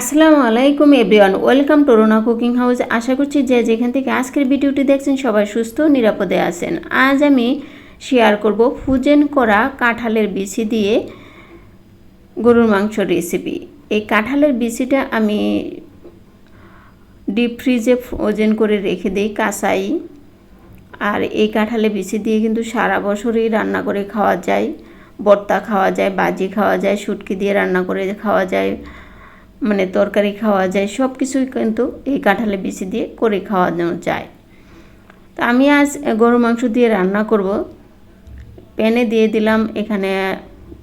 আসসালামু আলাইকুম everyone, welcome to Rona cooking house. আশা করছি যে যেখান থেকে আজকের ভিডিওটি দেখছেন সবাই সুস্থ, নিরাপদে আছেন। আজ আমি শেয়ার করব ফুজেন করা কাঁঠালের বিচি দিয়ে গরুর মাংস রেসিপি এই কাঁঠালের বিচিটা আমি ডিপ ফ্রিজে ফ্রোজেন করে রেখে দিই, কাঁচাই। আর এই কাঁঠালের বিচি দিয়ে কিন্তু সারা বছরই রান্না করে খাওয়া যায়। বর্তা খাওয়া যায়, বাজি খাওয়া যায়, শুটকি দিয়ে রান্না করে খাওয়া যায়। মানে তরকারি খাওয়া যায় সব কিছুই কিন্তু এই কাঁঠালে বিচি দিয়ে করে খাওয়ানো যায়। তো আমি আজ গরু মাংস দিয়ে রান্না করব। প্যানে দিয়ে দিলাম এখানে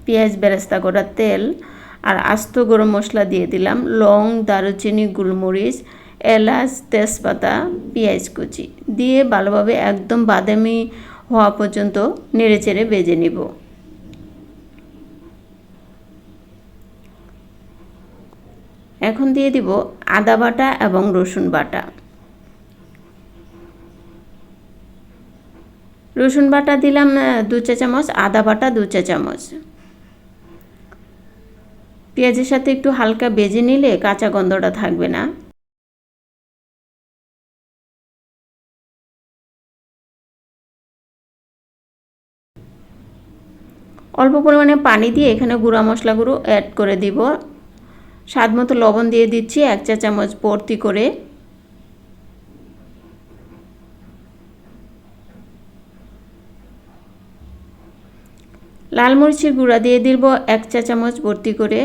পেঁয়াজ বেরেস্তা করা তেল আর আস্ত গরম মশলা দিয়ে দিলাম লং, দারুচিনি, গোলমরিচ, এলাচ, তেজপাতা, পেঁয়াজ কুচি। দিয়ে ভালোভাবে একদম বাদামি হওয়া পর্যন্ত নেড়ে চেড়ে বেজে নিব। এখন দিয়ে দিব আদা বাটা এবং রসুন বাটা। রসুন বাটা দিলাম দু চা চামচ আদা বাটা দু চা চামচ পেঁয়াজের সাথে একটু হালকা বেজে নিলে কাঁচা গন্ধটা থাকবে না। অল্প পরিমাণে পানি দিয়ে এখানে গুঁড়া মশলাগুলো অ্যাড করে দিব। স্বাদ মতো লবণ দিয়ে দিচ্ছি, এক চা চামচ ভর্তি করে। লাল মরিচের গুঁড়া দিয়ে দিব এক চা চামচ ভর্তি করে।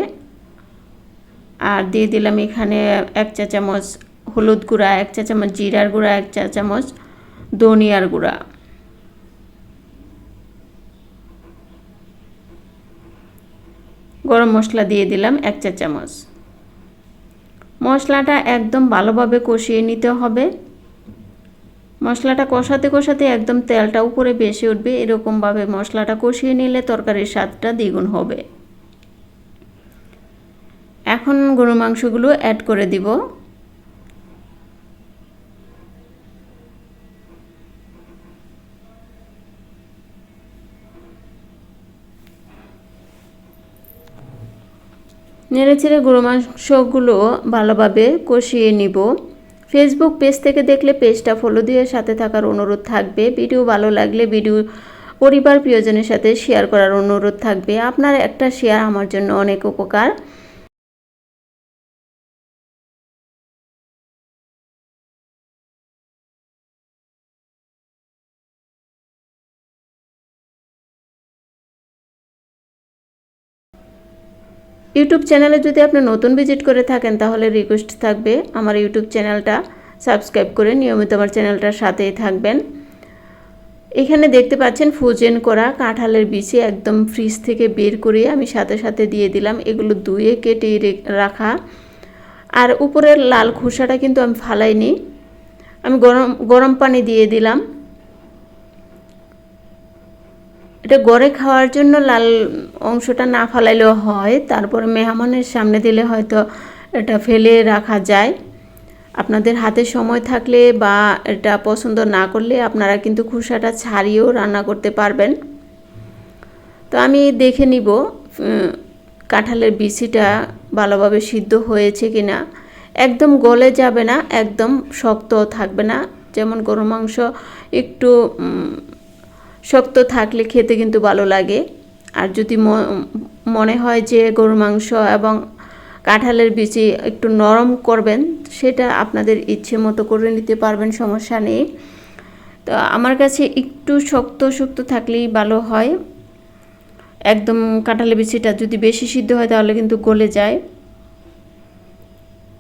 আর দিয়ে দিলাম এখানে এক চা চামচ হলুদ গুঁড়া, এক চা চামচ জিরার গুঁড়া, এক চা চামচ ধনিয়ার গুঁড়া। গরম মশলা দিয়ে দিলাম এক চা চামচ। মশলাটা একদম ভালোভাবে কষিয়ে নিতে হবে। মশলাটা কষাতে কষাতে একদম তেলটা উপরে বেশি উঠবে। এরকমভাবে মশলাটা কষিয়ে নিলে তরকারির স্বাদটা দ্বিগুণ হবে। এখন গরু মাংসগুলো অ্যাড করে দিব। নেড়ে ছেড়ে গরু মাংসগুলো ভালোভাবে কষিয়ে নিব। ফেসবুক পেজ থেকে দেখলে পেজটা ফলো দিয়ে সাথে থাকার অনুরোধ থাকবে। ভিডিও ভালো লাগলে ভিডিও পরিবার প্রিয়জনের সাথে শেয়ার করার অনুরোধ থাকবে। আপনার একটা শেয়ার আমার জন্য অনেক উপকার। ইউটিউব চ্যানেলে যদি আপনি নতুন ভিজিট করে থাকেন, তাহলে রিকোয়েস্ট থাকবে আমার ইউটিউব চ্যানেলটা। সাবস্ক্রাইব করে নিয়মিত আমার চ্যানেলটার সাথেই থাকবেন। এখানে দেখতে পাচ্ছেন ফুজেন করা কাঁঠালের বিচি একদম ফ্রিজ থেকে বের করে আমি সাথে সাথে দিয়ে দিলাম। এগুলো ধুয়ে কেটে রাখা। আর উপরের লাল খোসাটা কিন্তু আমি ফালাইনি। আমি গরম গরম পানি দিয়ে দিলাম। এটা গড়ে খাওয়ার জন্য লাল অংশটা না ফালাইলেও হয়, তারপরে মেহমানের সামনে দিলে হয়তো এটা ফেলে রাখা যায়। আপনাদের হাতে সময় থাকলে বা এটা পছন্দ না করলে আপনারা কিন্তু খোসাটা ছাড়িয়েও রান্না করতে পারবেন। তো আমি দেখে নিব কাঁঠালের বিচিটা ভালোভাবে সিদ্ধ হয়েছে কি না একদম গলে যাবে না, একদম শক্ত থাকবে না। যেমন গরু মাংস একটু শক্ত থাকলে খেতে কিন্তু ভালো লাগে। আর যদি মনে হয় যে গরুর মাংস এবং কাঁঠালের বিচি একটু নরম করবেন, সেটা আপনাদের ইচ্ছে মতো করে নিতে পারবেন, সমস্যা নেই। তো আমার কাছে একটু শক্ত শক্ত থাকলেই ভালো হয়। একদম কাঁঠালের বিচিটা যদি বেশি সিদ্ধ হয়, তাহলে কিন্তু গলে যায়।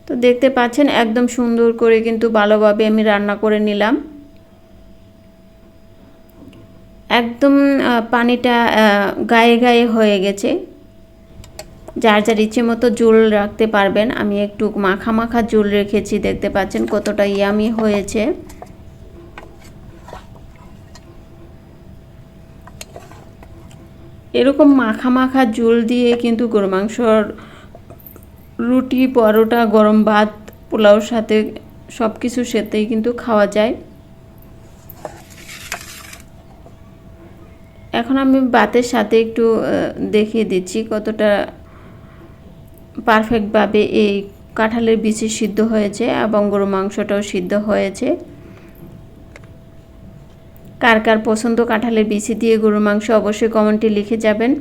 তো দেখতে পাচ্ছেন, একদম সুন্দর করে কিন্তু ভালোভাবে আমি রান্না করে নিলাম। একদম পানিটা গায়ে গায়ে হয়ে গেছে। যার যার ইচ্ছে মতো জোল রাখতে পারবেন। আমি একটু মাখা মাখা জোল রেখেছি, দেখতে পাচ্ছেন কতটা ইয়ামি হয়েছে। এরকম মাখা মাখা জোল দিয়ে কিন্তু গরু মাংসর রুটি, পরোটা, গরম ভাত, পোলাওর সাথে সব কিছুর সাথেই কিন্তু খাওয়া যায়। এখন আমি বাতের সাথে একটু দেখিয়ে দিচ্ছি কতটা পারফেক্টভাবে এই কাঁঠালের বিচি সিদ্ধ হয়েছে এবং গরু মাংসটাও সিদ্ধ হয়েছে। কার কার পছন্দ কাঁঠালের বিচি দিয়ে গরুর মাংস অবশ্যই কমেন্টে লিখে যাবেন।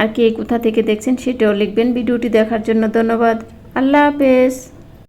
আর কে কোথা থেকে দেখছেন সেটাও লিখবেন। ভিডিওটি দেখার জন্য ধন্যবাদ। আল্লাহ হাফেজ।